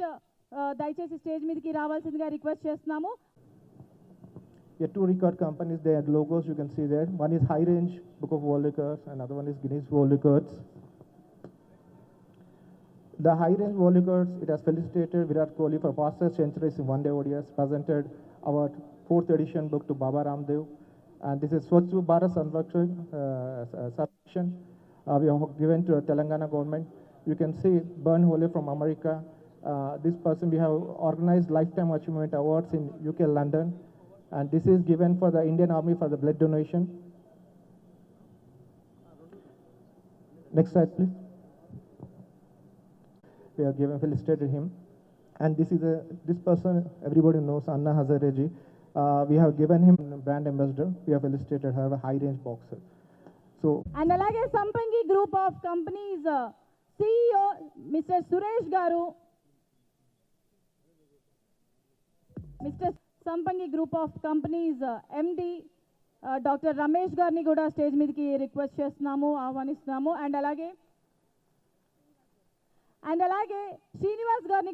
Next దయచేసి stage మీదకి రావాల్సిందిగా రిక్వెస్ట్ చేస్తున్నాము Yeah, two record companies, their logos you can see there. One is High Range Book of World Records, another one is Guinness World Records. The High Range World Records, it has felicitated Virat Kohli for fastest centuries in one day ODIs, presented our fourth edition book to Baba Ramdev. And this is Swachh Bharat Sanrakshan, uh, Sanrakshan, uh, we have given to Telangana government. You can see Burn Hole from America. Uh, this person, we have organized Lifetime Achievement Awards in UK, London. And this is given for the Indian Army for the blood donation. Next slide, please. We have given, felicitated him. And this is a, this person, everybody knows, Anna Hazareji. Uh, we have given him brand ambassador. We have illustrated her a high-range boxer. So. And alage Sampangi group of companies, uh, CEO Mr. Suresh Garu mister Sampangi group of companies uh, MD uh, doctor Ramesh గారిని కూడా stage మీదకి request చేస్తున్నాము ఆహ్వానిస్తున్నాము. And అలాగే and అలాగే శ్రీనివాస్ గారిని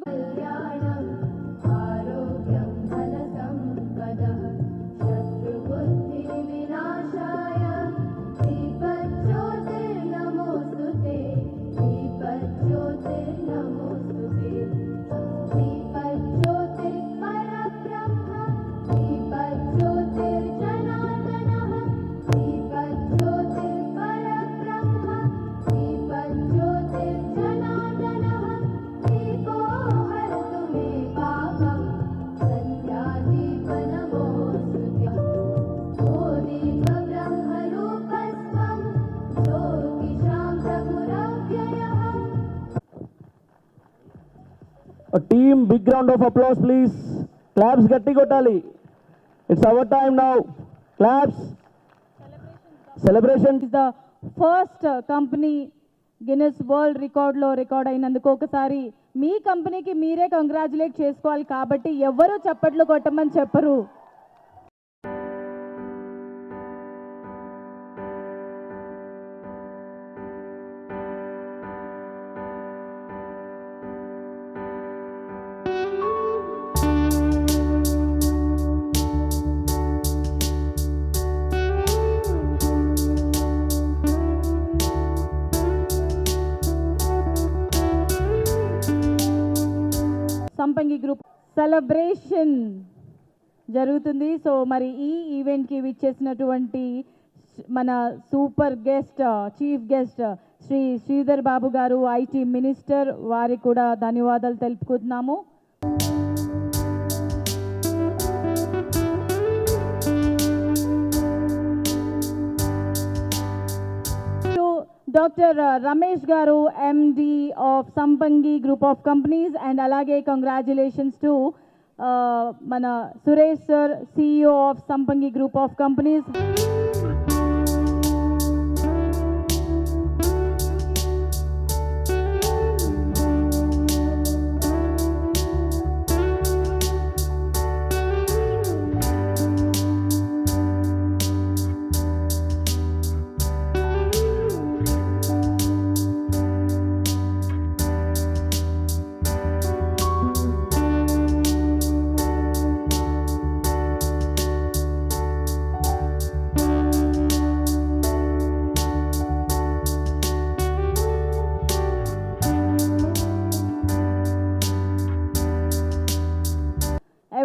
team big round of applause please claps గట్టి కొట్టాలి. It's our time now claps celebration is the first company Guinness world రికార్డ్లో record అయినందుకు ఒకసారి మీ కంపెనీకి మీరే కంగ్రాచులేట్ చేసుకోవాలి. కాబట్టి ఎవరు చప్పట్లు కొట్టమని చెప్పరు. సంపంగి గ్రూప్ సెలబ్రేషన్ జరుగుతుంది. సో మరి ఈ ఈవెంట్కి విచ్చేసినటువంటి మన super guest chief guest Shri Sridhar Babu garu IT minister వారికి కూడా ధన్యవాదాలు తెలుపుకుంటున్నాము. Doctor Ramesh garu MD of Sampangi group of companies and అలాగే కంగ్రాచులేషన్స్ టు మన Suresh sir CEO of Sampangi group of companies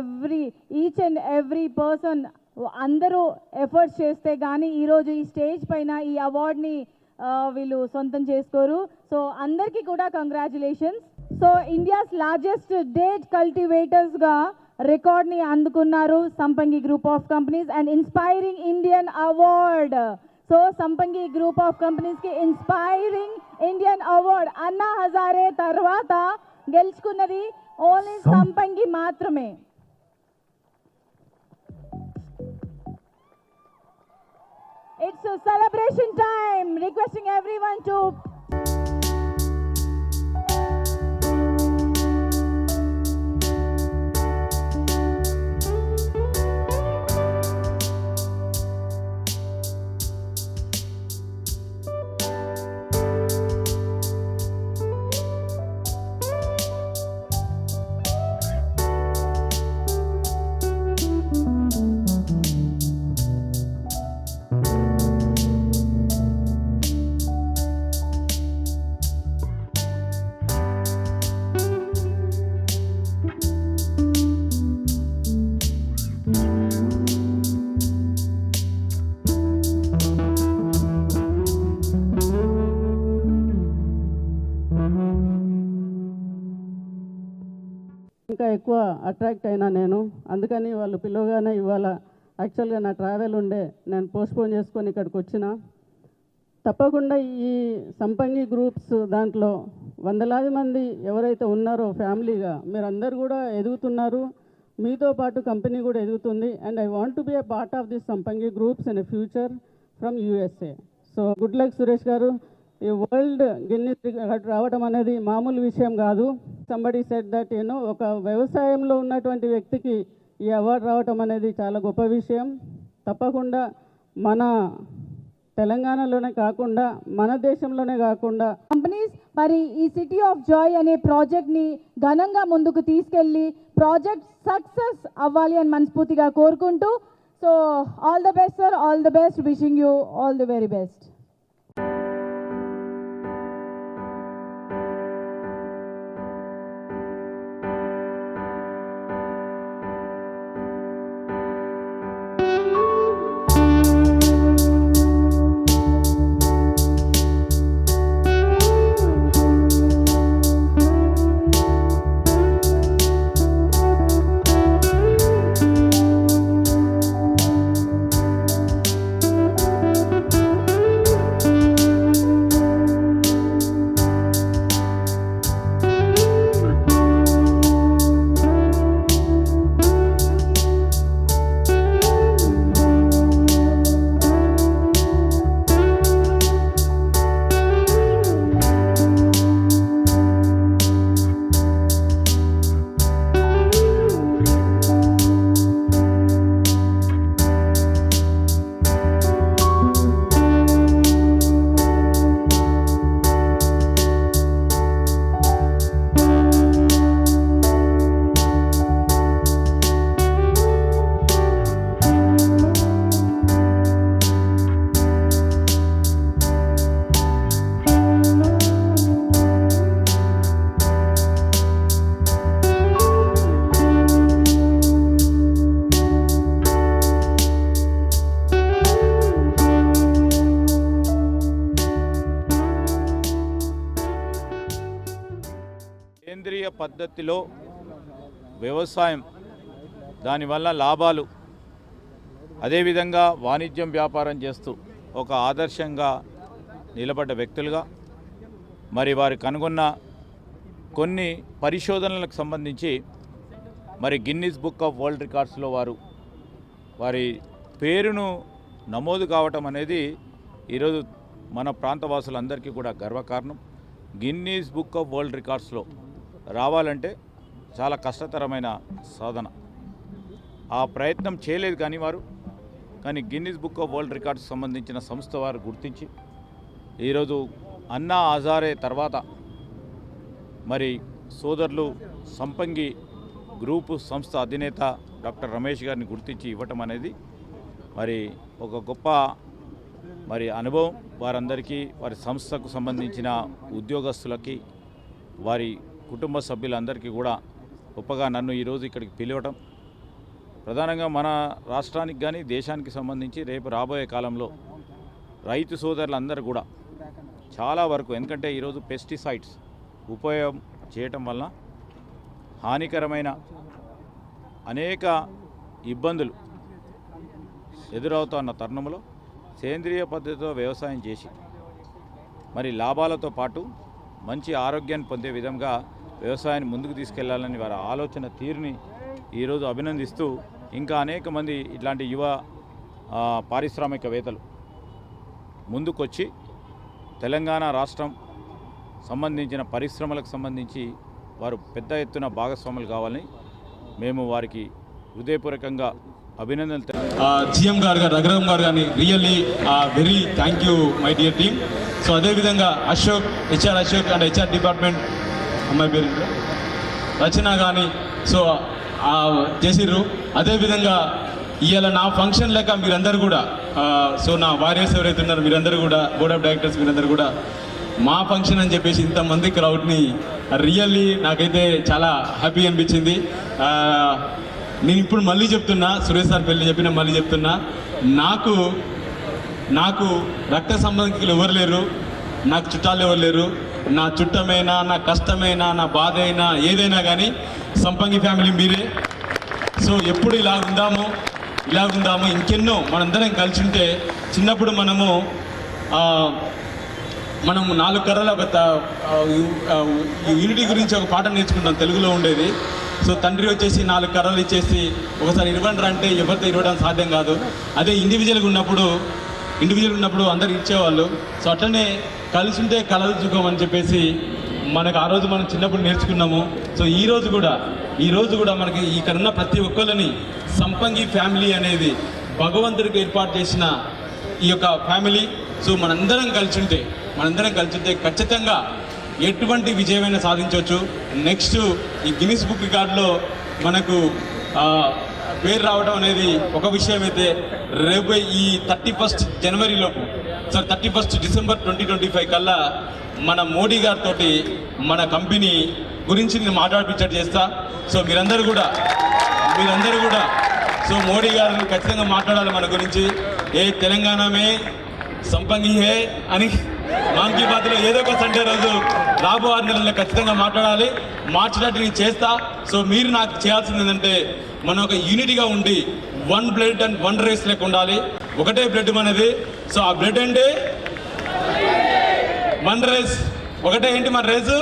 every each and every person అందరూ efforts చేస్తే కానీ ఈరోజు ఈ స్టేజ్ పైన ఈ అవార్డ్ని వీళ్ళు సొంతం చేసుకోరు. సో అందరికీ కూడా congratulations so India's largest date కల్టివేటర్స్గా రికార్డ్ని అందుకున్నారు Sampangi group of companies and inspiring Indian award so Sampangi group of కంపెనీస్కి inspiring Indian award Anna Hazare తర్వాత గెలుచుకున్నది ఓన్లీ సంపంగి మాత్రమే. It's a celebration time. Requesting everyone to ఇంకా ఎక్కువ అట్రాక్ట్ అయినా నేను. అందుకని వాళ్ళు పిలవగానే ఇవాళ యాక్చువల్గా నా ట్రావెల్ ఉండే నేను పోస్ట్పోన్ చేసుకొని ఇక్కడికి వచ్చిన. తప్పకుండా ఈ సంపంగి గ్రూప్స్ దాంట్లో వందలాది మంది ఎవరైతే ఉన్నారో ఫ్యామిలీగా మీరందరూ కూడా ఎదుగుతున్నారు. మీతో పాటు కంపెనీ కూడా ఎదుగుతుంది. And I want to be a part of this Sampangi groups in future from USA so good luck Suresh garu. ఈ వరల్డ్ గిన్నెస్ రికార్డ్ రావడం అనేది మామూలు విషయం కాదు. సంబడి సెట్ దట్ యూనో ఒక వ్యవసాయంలో ఉన్నటువంటి వ్యక్తికి ఈ అవార్డు రావటం అనేది చాలా గొప్ప విషయం. తప్పకుండా మన తెలంగాణలోనే కాకుండా మన దేశంలోనే కాకుండా కంపెనీస్ మరి ఈ సిటీ ఆఫ్ జాయ్ అనే ప్రాజెక్ట్ని ఘనంగా ముందుకు తీసుకెళ్ళి ప్రాజెక్ట్ సక్సెస్ అవ్వాలి అని మనస్ఫూర్తిగా కోరుకుంటూ so all the best sir all the best wishing you all the very best పద్ధతిలో వ్యవసాయం దానివల్ల లాభాలు అదేవిధంగా వాణిజ్యం వ్యాపారం చేస్తూ ఒక ఆదర్శంగా నిలబడ్డ వ్యక్తులుగా మరి వారు కనుగొన్న కొన్ని పరిశోధనలకు సంబంధించి మరి గిన్నీస్ బుక్ ఆఫ్ వరల్డ్ రికార్డ్స్లో వారు వారి పేరును నమోదు కావటం అనేది ఈరోజు మన ప్రాంతవాసులందరికీ కూడా గర్వకారణం. గిన్నీస్ బుక్ ఆఫ్ వరల్డ్ రికార్డ్స్లో రావాలంటే చాలా కష్టతరమైన సాధన. ఆ ప్రయత్నం చేయలేదు కానీ వారు. కానీ Guinness book of world records సంబంధించిన సంస్థ వారు గుర్తించి ఈరోజు అన్నా ఆజారే తర్వాత మరి సోదరులు సంపంగి గ్రూపు సంస్థ అధినేత డాక్టర్ రమేష్ గారిని గుర్తించి ఇవ్వటం అనేది మరి ఒక గొప్ప మరి అనుభవం. వారందరికీ వారి సంస్థకు సంబంధించిన ఉద్యోగస్తులకి వారి కుటుంబ సభ్యులందరికీ కూడా గొప్పగా నన్ను ఈరోజు ఇక్కడికి పిలవటం. ప్రధానంగా మన రాష్ట్రానికి కానీ దేశానికి సంబంధించి రేపు రాబోయే కాలంలో రైతు సోదరులందరూ కూడా చాలా వరకు ఎందుకంటే ఈరోజు పెస్టిసైడ్స్ ఉపయోగం చేయటం వలన హానికరమైన అనేక ఇబ్బందులు ఎదురవుతున్న తరుణంలో సేంద్రియ పద్ధతితో వ్యవసాయం చేసి మరి లాభాలతో పాటు మంచి ఆరోగ్యాన్ని పొందే విధంగా వ్యవసాయాన్ని ముందుకు తీసుకెళ్ళాలని వారి ఆలోచన తీరుని ఈరోజు అభినందిస్తూ ఇంకా అనేక మంది ఇట్లాంటి యువ పారిశ్రామికవేత్తలు ముందుకొచ్చి తెలంగాణ రాష్ట్రం సంబంధించిన పరిశ్రమలకు సంబంధించి వారు పెద్ద ఎత్తున భాగస్వాములు కావాలని మేము వారికి హృదయపూర్వకంగా అభినందనలు జిఎం గారు గారు రఘురామ్ గారు కానీ really very thank you my dear team. So అదేవిధంగా Ashok HR Ashok and HR department అమ్మాయి పేరు వచ్చినా రచన కానీ సో చేసిర్రు. అదేవిధంగా ఇవాళ నా ఫంక్షన్ లెక్క మీరందరూ కూడా సో నా వారియర్స్ ఎవరైతే ఉన్నారో మీరందరూ కూడా బోర్డ్ ఆఫ్ డైరెక్టర్స్ మీరందరూ కూడా మా ఫంక్షన్ అని చెప్పేసి ఇంతమంది క్రౌడ్ని రియల్లీ నాకైతే చాలా హ్యాపీ అనిపించింది. నేను ఇప్పుడు మళ్ళీ చెప్తున్నా సురేష్ సార్ పెళ్ళి చెప్పిన మళ్ళీ చెప్తున్నా నాకు నాకు రక్త సంబంధికులు ఎవరు లేరు. నాకు చుట్టాలు ఎవరు లేరు. నా చుట్టమైనా నా కష్టమైనా నా బాధ అయినా ఏదైనా కానీ సంపంగి ఫ్యామిలీ మీరే. సో ఎప్పుడు ఇలా ఉందాము ఇలా ఉందాము ఇంకెన్నో మనందరం కలిసి ఉంటే చిన్నప్పుడు మనము మనం నాలుగు కర్రల ఒక యూనిటీ గురించి ఒక పాట నేర్చుకుంటాం తెలుగులో ఉండేది. సో తండ్రి వచ్చేసి నాలుగు కర్రలు ఇచ్చేసి ఒకసారి ఇవ్వండి అంటే ఎవరితో ఇవ్వడం సాధ్యం కాదు. అదే ఇండివిజువల్గా ఉన్నప్పుడు ఇండివిజువల్ ఉన్నప్పుడు అందరు ఇచ్చేవాళ్ళు. సో అట్లనే కలిసి ఉంటే కలలు సుఖం అని చెప్పేసి మనకు ఆ రోజు మనం చిన్నప్పుడు నేర్చుకున్నాము. సో ఈ రోజు కూడా ఈ రోజు కూడా మనకి ఇక్కడ ఉన్న ప్రతి ఒక్కరిని సంపంగి ఫ్యామిలీ అనేది భగవంతుడికి ఏర్పాటు చేసిన ఈ యొక్క ఫ్యామిలీ. సో మనందరం కలిసి ఉంటే మనందరం కలిసి ఉంటే ఖచ్చితంగా ఎటువంటి విజయమైనా సాధించవచ్చు. నెక్స్ట్ ఈ గిన్నిస్ బుక్ రికార్డులో మనకు పేరు రావడం అనేది ఒక విషయం అయితే రేపు ఈ thirty first జనవరిలోపు sir thirty first December twenty twenty five కల్లా మన మోడీ గారితో మన కంపెనీ గురించి నేను మాట్లాడిపించట్టు చేస్తా. సో మీరందరూ కూడా మీరందరూ కూడా సో మోడీ గారు ఖచ్చితంగా మాట్లాడాలి మన గురించి. ఏ తెలంగాణమే సంపంగి హే అని మాన్ కీ బాత్లో ఏదో ఒక సండే రోజు రాబో ఆరు నెలల్లో ఖచ్చితంగా మాట్లాడాలి. మార్చినట్టు నేను చేస్తా. సో మీరు నాకు చేయాల్సింది ఏంటంటే మనం ఒక యూనిటీగా ఉండి one blood and one race లెక్క ఉండాలి. ఒకటే బ్లడ్ మనది. సో ఆ బ్లడ్ అంటే వన్ రేస్. ఒకటే ఏంటి మన రేసు?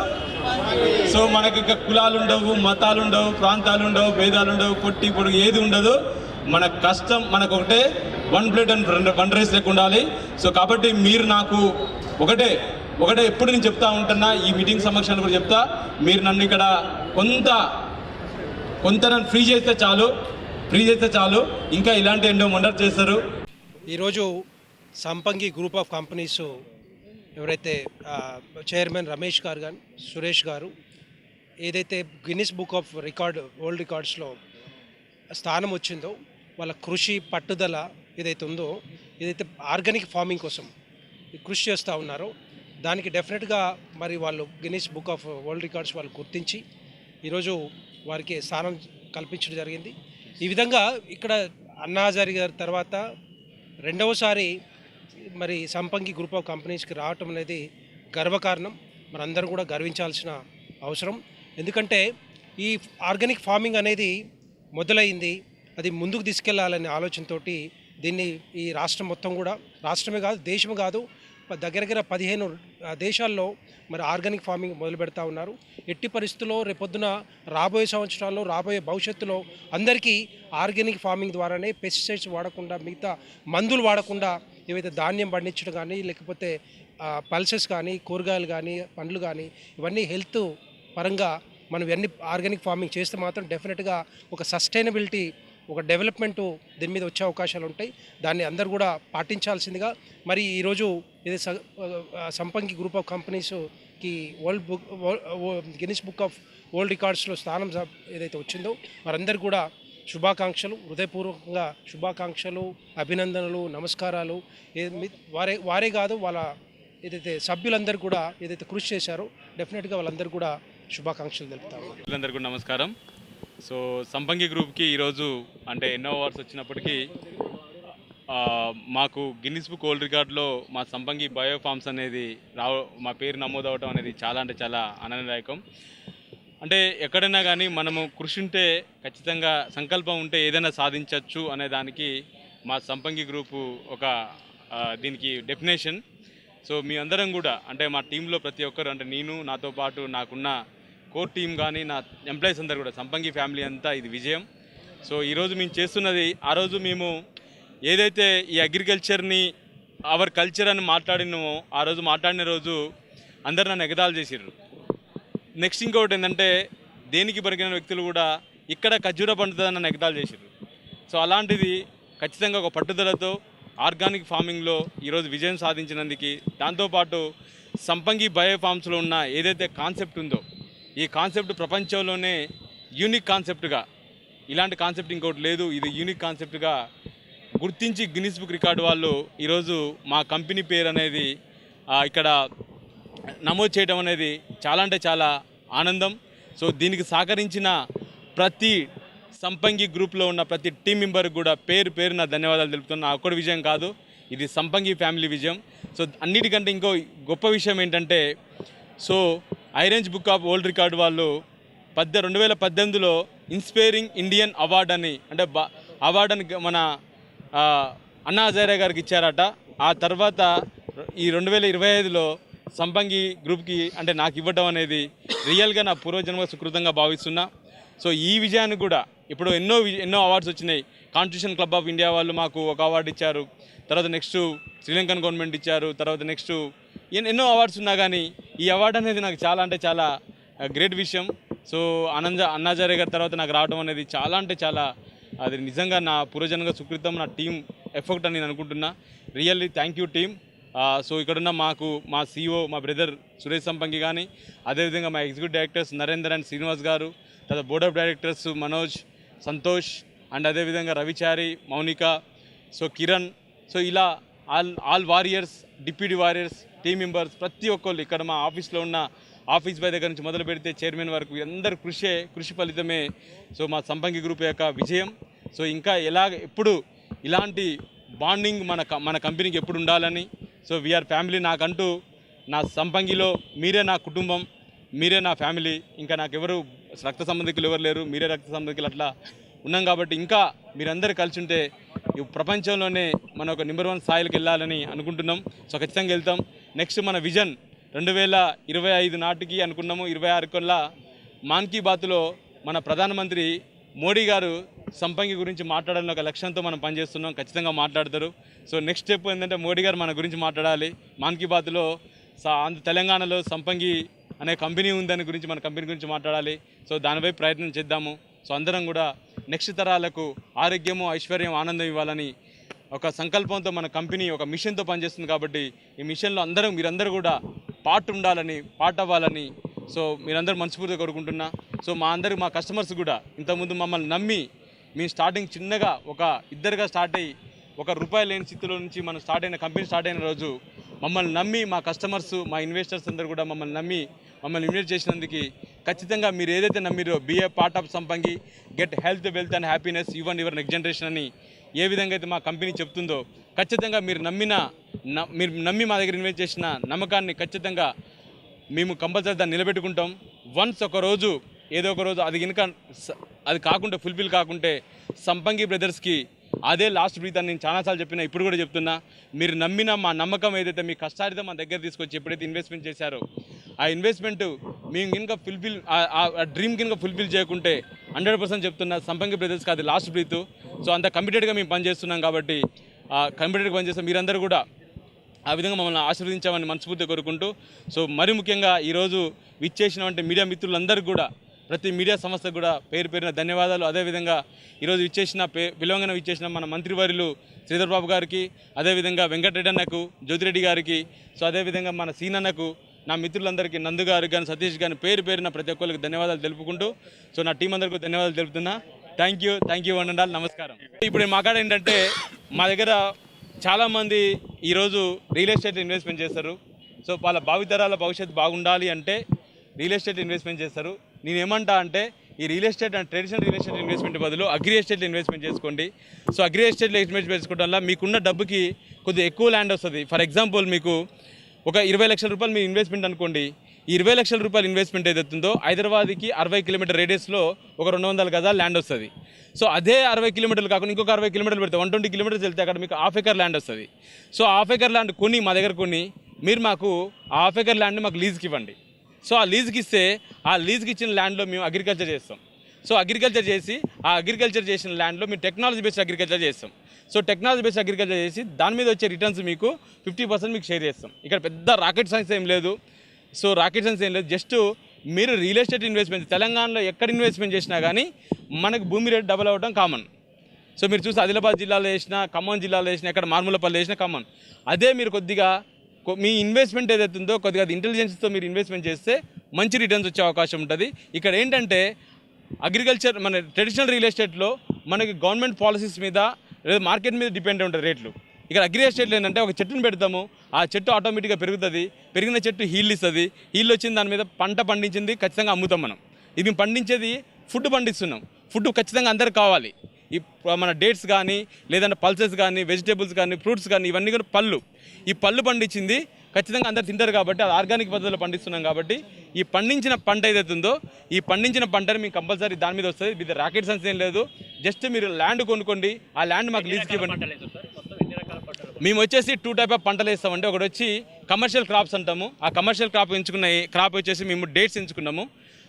సో మనకి కులాలు ఉండవు మతాలు ఉండవు ప్రాంతాలు ఉండవు భేదాలు ఉండవు పొట్టి పొడుగు ఏది ఉండదు. మన కష్టం మనకు ఒకటే one plate and one rice లెక్క ఉండాలి. సో కాబట్టి మీరు నాకు ఒకటే ఒకటే ఎప్పుడు నేను చెప్తా ఉంటున్నా ఈ మీటింగ్ సమక్షంలో కూడా చెప్తా. మీరు నన్ను ఇక్కడ కొంత కొంత నన్ను ఫ్రీ చేస్తే చాలు ఫ్రీ చేస్తే చాలు. ఇంకా ఇలాంటి ఎన్నో వండర్ చేస్తారు. ఈరోజు సంపంగి గ్రూప్ ఆఫ్ కంపెనీస్ ఎవరైతే చైర్మన్ రమేష్ గారు కానీ సురేష్ గారు ఏదైతే Guinness book of record world రికార్డ్స్లో స్థానం వచ్చిందో వాళ్ళ కృషి పట్టుదల ఏదైతే ఉందో ఏదైతే ఆర్గానిక్ ఫార్మింగ్ కోసం కృషి చేస్తూ ఉన్నారు. దానికి డెఫినెట్గా మరి వాళ్ళు Guinness book of world records వాళ్ళు గుర్తించి ఈరోజు వారికి స్థానం కల్పించడం జరిగింది. ఈ విధంగా ఇక్కడ అన్నాజారి గారి తర్వాత రెండవసారి మరి సంపంగి గ్రూప్ ఆఫ్ కంపెనీస్కి రావటం అనేది గర్వకారణం. మనందరం కూడా గర్వించాల్సిన అవసరం. ఎందుకంటే ఈ ఆర్గానిక్ ఫార్మింగ్ అనేది మొదలైంది. అది ముందుకు తీసుకెళ్ళాలనే ఆలోచనతోటి దీన్ని ఈ రాష్ట్రం మొత్తం కూడా రాష్ట్రమే కాదు దేశమే కాదు దగ్గర దగ్గర పదిహేను దేశాల్లో మరి ఆర్గానిక్ ఫార్మింగ్ మొదలు పెడతా ఉన్నారు. ఎట్టి పరిస్థితుల్లో రేపొద్దున రాబోయే సంవత్సరాల్లో రాబోయే భవిష్యత్తులో అందరికీ ఆర్గానిక్ ఫార్మింగ్ ద్వారానే పెస్టిసైడ్స్ వాడకుండా మిగతా మందులు వాడకుండా ఏవైతే ధాన్యం పండించడం కానీ లేకపోతే పల్సెస్ కానీ కూరగాయలు కానీ పండ్లు కానీ ఇవన్నీ హెల్త్ పరంగా మనం ఇవన్నీ ఆర్గానిక్ ఫార్మింగ్ చేస్తే మాత్రం డెఫినెట్గా ఒక సస్టైనబిలిటీ ఒక డెవలప్మెంట్ దీని మీద వచ్చే అవకాశాలు ఉంటాయి. దాన్ని అందరూ కూడా పాటించాల్సిందిగా. మరి ఈరోజు ఇది సంపంగి గ్రూప్ ఆఫ్ కంపెనీస్కి world book Guinness book of world రికార్డ్స్లో స్థానం ఏదైతే వచ్చిందో వారందరూ కూడా శుభాకాంక్షలు హృదయపూర్వకంగా శుభాకాంక్షలు అభినందనలు నమస్కారాలు. వారే వారే కాదు వాళ్ళ ఏదైతే సభ్యులందరూ కూడా ఏదైతే కృషి చేశారో డెఫినెట్గా వాళ్ళందరూ కూడా శుభాకాంక్షలు తెలుపుతాము. నమస్కారం. సో సంపంగి గ్రూప్కి ఈరోజు అంటే ఎన్నో అవార్డ్స్ వచ్చినప్పటికీ మాకు గిన్నిస్ బుక్ వరల్డ్ రికార్డులో మా సంపంగి బయోఫార్మ్స్ అనేది రావ మా పేరు నమోదవటం అనేది చాలా అంటే చాలా ఆనందదాయకం. అంటే ఎక్కడైనా కానీ మనము కృషి ఉంటే ఖచ్చితంగా సంకల్పం ఉంటే ఏదైనా సాధించవచ్చు అనే దానికి మా సంపంగి గ్రూపు ఒక దీనికి డెఫినేషన్. సో మీ అందరం కూడా అంటే మా టీంలో ప్రతి ఒక్కరు అంటే నేను నాతో పాటు నాకున్న కోర్ టీం కానీ నా ఎంప్లాయీస్ అందరు కూడా సంపంగి ఫ్యామిలీ అంతా ఇది విజయం. సో ఈరోజు మేము చేస్తున్నది ఆ రోజు మేము ఏదైతే ఈ అగ్రికల్చర్ని అవర్ కల్చర్ అని మాట్లాడినామో ఆ రోజు మాట్లాడిన రోజు అందరు నన్ను ఎగదాలు చేసిర్రు. నెక్స్ట్ ఇంకొకటి ఏంటంటే దేనికి పరిగిన వ్యక్తులు కూడా ఇక్కడ ఖర్జూర పండుతుందని నన్ను ఎగదాలు చేసిర్రు. సో అలాంటిది ఖచ్చితంగా ఒక పట్టుదలతో ఆర్గానిక్ ఫార్మింగ్లో ఈరోజు విజయం సాధించినందుకు దాంతోపాటు సంపంగి బయో ఫార్మ్స్లో ఉన్న ఏదైతే కాన్సెప్ట్ ఉందో ఈ కాన్సెప్ట్ ప్రపంచంలోనే యూనిక్ కాన్సెప్ట్గా ఇలాంటి కాన్సెప్ట్ ఇంకోటి లేదు ఇది యూనిక్ కాన్సెప్ట్గా గుర్తించి గిన్నిస్ బుక్ రికార్డు వాళ్ళు ఈరోజు మా కంపెనీ పేరు అనేది ఇక్కడ నమోదు చేయడం అనేది చాలా అంటే చాలా ఆనందం. సో దీనికి సహకరించిన ప్రతి సంపంగి గ్రూప్లో ఉన్న ప్రతి టీం మెంబర్కి కూడా పేరు పేరున ధన్యవాదాలు తెలుపుతున్నా. నా ఒక్కడి విజయం కాదు ఇది సంపంగి ఫ్యామిలీ విజయం. సో అన్నిటికంటే ఇంకో గొప్ప విషయం ఏంటంటే సో ఐరేంజ్ బుక్ ఆఫ్ వరల్డ్ రికార్డ్ వాళ్ళు పద్దె రెండు వేల పద్దెనిమిదిలో ఇన్స్పైరింగ్ ఇండియన్ అవార్డ్ అని అంటే బా అవార్డు అని మన అన్నా హజారే గారికి ఇచ్చారట. ఆ తర్వాత ఈ రెండు వేల ఇరవై ఐదులో సంపంగి గ్రూప్కి అంటే నాకు ఇవ్వడం అనేది రియల్గా నా పూర్వజన్మ సుకృతంగా భావిస్తున్నా. సో ఈ విజయాన్ని కూడా ఇప్పుడు ఎన్నో వి- ఎన్నో అవార్డ్స్ వచ్చినాయి. కాన్స్టిట్యూషన్ క్లబ్ ఆఫ్ ఇండియా వాళ్ళు మాకు ఒక అవార్డు ఇచ్చారు. తర్వాత నెక్స్ట్ శ్రీలంకన్ గవర్నమెంట్ ఇచ్చారు. తర్వాత నెక్స్ట్ ఎన్నో అవార్డ్స్ ఉన్నా కానీ ఈ అవార్డు అనేది నాకు చాలా అంటే చాలా గ్రేట్ విషయం. సో అనంజ అన్నాజారే గారి తర్వాత నాకు రావడం అనేది చాలా అంటే చాలా అది నిజంగా నా పూర్వజన్మ సుకృతం నా టీం ఎఫర్ట్ అని నేను అనుకుంటున్నా. Really thank you team so ఇక్కడున్న మాకు మా సీఓ మా బ్రదర్ సురేష్ సంపంగి కానీ అదేవిధంగా మా executive directors Narender and Srinivas garu తర్వాత board of directors Manoj Santosh and అదేవిధంగా రవిచారి మౌనిక సో కిరణ్. సో ఇలా all all warriors deputy warriors team members ప్రతి ఒక్కళ్ళు ఇక్కడ మా ఆఫీస్లో ఉన్న ఆఫీస్ బాయ్ దగ్గర నుంచి మొదలు పెడితే చైర్మన్ వరకు అందరు కృషే కృషి ఫలితమే. సో మా సంపంగి గ్రూప్ యొక్క విజయం. సో ఇంకా ఎలాగ ఎప్పుడు ఇలాంటి బాండింగ్ మన క- మన కంపెనీకి ఎప్పుడు ఉండాలని. సో వీఆర్ ఫ్యామిలీ నాకంటూ నా సంపంగిలో మీరే నా కుటుంబం మీరే నా ఫ్యామిలీ ఇంకా నాకు రక్త సంబంధికులు ఎవరు లేరు మీరే రక్త సంబంధికులు అట్లా ఉన్నాం కాబట్టి ఇంకా మీరందరూ కలిసి ఉంటే ఈ ప్రపంచంలోనే మన ఒక నెంబర్ వన్ స్థాయిలకు వెళ్ళాలని అనుకుంటున్నాం. సో ఖచ్చితంగా వెళ్తాం. నెక్స్ట్ మన విజన్ రెండు వేల ఇరవై ఐదు నాటికి అనుకున్నాము. ఇరవై ఆరు కల్లా మాన్ కీ బాత్లో మన ప్రధానమంత్రి మోడీ గారు సంపంగి గురించి మాట్లాడాలని ఒక లక్ష్యంతో మనం పనిచేస్తున్నాం. ఖచ్చితంగా మాట్లాడతారు. సో నెక్స్ట్ స్టెప్ ఏంటంటే మోడీ గారు మన గురించి మాట్లాడాలి. మాన్ కీ బాత్లో ఆంధ్ర తెలంగాణలో సంపంగి అనే కంపెనీ ఉందని గురించి మన కంపెనీ గురించి మాట్లాడాలి. సో దానిపై ప్రయత్నం చేద్దాము. సో అందరం కూడా నెక్స్ట్ తరాలకు ఆరోగ్యము ఐశ్వర్యం ఆనందం ఇవ్వాలని ఒక సంకల్పంతో మన కంపెనీ ఒక మిషన్తో పనిచేస్తుంది కాబట్టి ఈ మిషన్లో అందరూ మీరందరూ కూడా పార్ట్ ఉండాలని పాట అవ్వాలని సో మీరందరూ మనస్ఫూర్తిగా కోరుకుంటున్నా. సో మా అందరు మా కస్టమర్స్ కూడా ఇంతకుముందు మమ్మల్ని నమ్మి మీ స్టార్టింగ్ చిన్నగా ఒక ఇద్దరుగా స్టార్ట్ అయ్యి ఒక రూపాయి లేని స్థితిలో నుంచి మనం స్టార్ట్ అయిన కంపెనీ స్టార్ట్ అయిన రోజు మమ్మల్ని నమ్మి మా కస్టమర్స్ మా ఇన్వెస్టర్స్ అందరూ కూడా మమ్మల్ని నమ్మి మమ్మల్ని ఇన్వెస్ట్ చేసినందుకు ఖచ్చితంగా మీరు ఏదైతే నమ్మిరో be a part of Sampangi get health wealth and happiness even your next generation అని ఏ విధంగా అయితే మా కంపెనీ చెప్తుందో ఖచ్చితంగా మీరు నమ్మిన మీరు నమ్మి మా దగ్గర ఇన్వెస్ట్ చేసిన నమ్మకాన్ని ఖచ్చితంగా మేము కంపల్సరీ దాన్ని నిలబెట్టుకుంటాం. వన్స్ ఒకరోజు ఏదో ఒక రోజు అది కనుక అది కాకుండా ఫుల్ఫిల్ కాకుంటే సంపంగి బ్రదర్స్కి అదే లాస్ట్ బ్రీత్ అని నేను చాలాసార్లు చెప్పిన ఇప్పుడు కూడా చెప్తున్నా. మీరు నమ్మిన మా నమ్మకం ఏదైతే మీ కష్టారితో మా దగ్గర తీసుకొచ్చి ఎప్పుడైతే ఇన్వెస్ట్మెంట్ చేశారో ఆ ఇన్వెస్ట్మెంట్ మేము కనుక ఫుల్ఫిల్ ఆ డ్రీమ్ కనుక ఫుల్ఫిల్ చేయకుంటే హండ్రెడ్ పర్సెంట్ చెప్తున్నా సంపంగి బ్రదర్స్కి అది లాస్ట్ బ్రీత్ సో అంత కమిటెడ్గా మేము పనిచేస్తున్నాం కాబట్టి కమిటెడ్గా పనిచేస్తాం మీరందరూ కూడా ఆ విధంగా మమ్మల్ని ఆశీర్వదించామని మనస్ఫూర్తి కోరుకుంటూ సో మరి ముఖ్యంగా ఈరోజు విచ్చేసినటువంటి మీడియా మిత్రులందరికీ కూడా ప్రతి మీడియా సంస్థకు కూడా పేరు పేరున ధన్యవాదాలు. అదేవిధంగా ఈరోజు విచ్చేసిన పే విలువంగా విచ్చేసిన మన మంత్రివర్యులు శ్రీధర్ బాబు గారికి అదేవిధంగా వెంకటరెడ్డి అన్నకు జ్యోతిరెడ్డి గారికి సో అదేవిధంగా మన సీనన్నకు నా మిత్రులందరికీ నందు గారు కానీ సతీష్ గారిని పేరు పేరున ప్రతి ఒక్కరికి ధన్యవాదాలు తెలుపుకుంటూ సో నా టీం అందరికీ ధన్యవాదాలు తెలుపుతున్నా. థ్యాంక్ యూ థ్యాంక్ యూ వండాలి నమస్కారం. ఇప్పుడు మా కాడ ఏంటంటే మా దగ్గర చాలామంది ఈరోజు రియల్ ఎస్టేట్ ఇన్వెస్ట్మెంట్ చేస్తారు. సో వాళ్ళ భావితరాల భవిష్యత్తు బాగుండాలి అంటే రియల్ ఎస్టేట్ ఇన్వెస్ట్మెంట్ చేస్తారు. నేను ఏమంటా అంటే ఈ real estate and traditional real estate investment బదులు అగ్రి ఎస్టేట్లో ఇన్వెస్ట్మెంట్ చేసుకోండి. సో అగ్రి ఎస్టేట్లో ఇన్వెస్ట్ చేసుకోవడం వల్ల మీకున్న డబ్బుకి కొద్దిగా ఎక్కువ ల్యాండ్ వస్తుంది. ఫర్ ఎగ్జాంపుల్ మీకు ఒక ఇరవై లక్షల రూపాయలు మీ ఇన్వెస్ట్మెంట్ అనుకోండి. ఈ ఇరవై లక్షల రూపాయల ఇన్వెస్ట్మెంట్ ఏదైతుందో హైదరాబాద్కి అరవై కిలోమీటర్ రేడియస్లో ఒక రెండు వందల గజాలు ల్యాండ్ వస్తుంది. సో అదే అరవై కిలోమీటర్లు కాకుండా ఇంకొక అరవై కిలోమీటర్లు పెడితే వన్ ట్వంటీ కిలోమీటర్స్ వెళ్తే అక్కడ మీకు హాఫ్ ఎకర్ ల్యాండ్ వస్తుంది. సో హాఫ్ ఎకర్ ల్యాండ్ కొని మా దగ్గర కొని మీరు మాకు హాఫ్ ఎకర్ ల్యాండ్ మాకు లీజ్కి ఇవ్వండి. సో ఆ లీజ్కి ఇస్తే ఆ లీజ్కి ఇచ్చిన ల్యాండ్లో మేము అగ్రికల్చర్ చేస్తాం. సో అగ్రికల్చర్ చేసి ఆ అగ్రికల్చర్ చేసిన ల్యాండ్లో మేము టెక్నాలజీ బేస్డ్ అగ్రికల్చర్ చేస్తాం. సో టెక్నాలజీ బేస్డ్ అగ్రికల్చర్ చేసి దాని మీద వచ్చే రిటర్న్స్ మీకు ఫిఫ్టీ పర్సెంట్ మీకు షేర్ చేస్తాం. ఇక్కడ పెద్ద రాకెట్ సైన్స్ ఏం లేదు. సో రాకెట్ సైన్స్ ఏం లేదు. జస్ట్ మీరు రియల్ ఎస్టేట్ ఇన్వెస్ట్మెంట్ తెలంగాణలో ఎక్కడ ఇన్వెస్ట్మెంట్ చేసినా కానీ మనకు భూమి రేటు డబల్ అవ్వడం కామన్ సో మీరు చూస్తే ఆదిలాబాద్ జిల్లాలో వేసినా ఖమ్మం జిల్లాలో వేసినా ఎక్కడ మార్మూలపల్లి వేసినా ఖమ్మం అదే మీరు కొద్దిగా కొ- మీ ఇన్వెస్ట్మెంట్ ఏదైతే ఉందో కొద్దిగా ఇంటెలిజెన్స్తో మీరు ఇన్వెస్ట్మెంట్ చేస్తే మంచి రిటర్న్స్ వచ్చే అవకాశం ఉంటుంది. ఇక్కడ ఏంటంటే అగ్రికల్చర్ మన ట్రెడిషనల్ రియల్ ఎస్టేట్లో మనకి గవర్నమెంట్ పాలసీస్ మీద లేదా మార్కెట్ మీద డిపెండ్ ఉంటుంది రేట్లు. ఇక్కడ అగ్రి ఎస్టేట్లు ఏంటంటే ఒక చెట్టును పెడతాము ఆ చెట్టు ఆటోమేటిక్గా పెరుగుతుంది పెరిగిన చెట్టు హీల్ ఇస్తుంది హీల్ వచ్చిన దాని మీద పంట పండించింది ఖచ్చితంగా అమ్ముతాం మనం. ఇది పండించేది ఫుడ్ పండిస్తున్నాం ఫుడ్ ఖచ్చితంగా అందరికి కావాలి. ఈ మన డేట్స్ కానీ లేదంటే పల్సెస్ కానీ వెజిటేబుల్స్ కానీ ఫ్రూట్స్ కానీ ఇవన్నీ కూడా పళ్ళు. ఈ పళ్ళు పండించింది ఖచ్చితంగా అందరు తింటారు కాబట్టి అది ఆర్గానిక్ పద్ధతిలో పండిస్తున్నాం కాబట్టి ఈ పండించిన పంట ఏదైతే ఉందో ఈ పండించిన పంటని మీకు కంపల్సరీ దాని మీద వస్తుంది. ఇది రాకెట్ సైన్స్ ఏం లేదు. జస్ట్ మీరు ల్యాండ్ కొనుక్కోండి ఆ ల్యాండ్ మాకు లీజ్కి ఇవ్వండి. మేము వచ్చేసి టూ టైప్ ఆఫ్ పంటలు వేస్తామండి. ఒకటి వచ్చి కమర్షియల్ క్రాప్స్ అంటాము. ఆ కమర్షియల్ క్రాప్ ఎంచుకున్న క్రాప్ వచ్చేసి మేము డేట్స్ ఎంచుకున్నాము.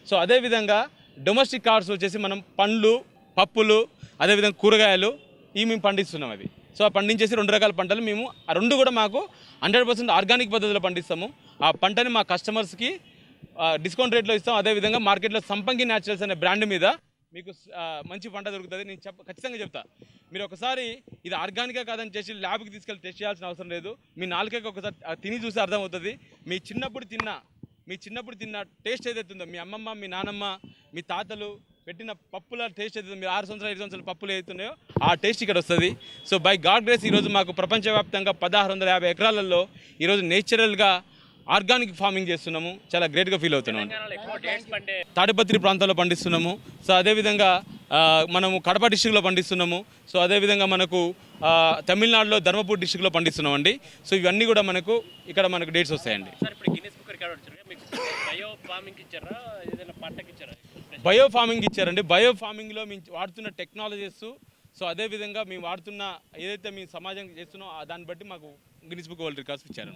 సో అదేవిధంగా డొమెస్టిక్ కార్డ్స్ వచ్చేసి మనం పండ్లు పప్పులు అదేవిధంగా కూరగాయలు ఇవి మేము పండిస్తున్నాం అది సో ఆ పండించేసి రెండు రకాల పంటలు మేము ఆ రెండు కూడా మాకు హండ్రెడ్ పర్సెంట్ ఆర్గానిక్ పద్ధతిలో పండిస్తాము. ఆ పంటని మా కస్టమర్స్కి డిస్కౌంట్ రేట్లో ఇస్తాం. అదేవిధంగా మార్కెట్లో సంపంగి న్యాచురల్స్ అనే బ్రాండ్ మీద మీకు మంచి పంట దొరుకుతుంది నేను చెప్ప ఖచ్చితంగా చెప్తా. మీరు ఒకసారి ఇది ఆర్గానిక్గా కాదని చేసి ల్యాబ్కి తీసుకెళ్ళి టెస్ట్ చేయాల్సిన అవసరం లేదు. మీ నాలుకకి ఒకసారి తిని చూసి అర్థమవుతుంది. మీ చిన్నప్పుడు తిన్న మీ చిన్నప్పుడు తిన్న టేస్ట్ ఏదైతే ఉందో మీ అమ్మమ్మ మీ నానమ్మ మీ తాతలు పెట్టిన పప్పుల టేస్ట్ ఏదైతే మీరు ఆరు సంవత్సరాలు ఐదు సంవత్సరాలు పప్పులు ఏదైతున్నాయో ఆ టేస్ట్ ఇక్కడ వస్తుంది. సో బై గాడ్ గ్రేస్ ఈరోజు మాకు ప్రపంచవ్యాప్తంగా పదహారు వందల యాభై ఎకరాలలో ఈరోజు నేచురల్గా ఆర్గానిక్ ఫార్మింగ్ చేస్తున్నాము. చాలా గ్రేట్గా ఫీల్ అవుతున్నాం. తాడిపత్రి ప్రాంతంలో పండిస్తున్నాము. సో అదేవిధంగా మనము కడప డిస్టిక్లో పండిస్తున్నాము. సో అదేవిధంగా మనకు తమిళనాడులో ధర్మపూర్ డిస్టిక్లో పండిస్తున్నామండి సో ఇవన్నీ కూడా మనకు ఇక్కడ మనకు డేట్స్ వస్తాయండి. బయో ఫార్మింగ్ ఇచ్చారండి. బయో ఫార్మింగ్లో మేము వాడుతున్న టెక్నాలజీస్ సో అదేవిధంగా మేము వాడుతున్న ఏదైతే మేము సమాజం చేస్తున్నామో దాన్ని బట్టి మాకు గిన్నిస్ బుక్ వరల్డ్ రికార్డ్స్ ఇచ్చారు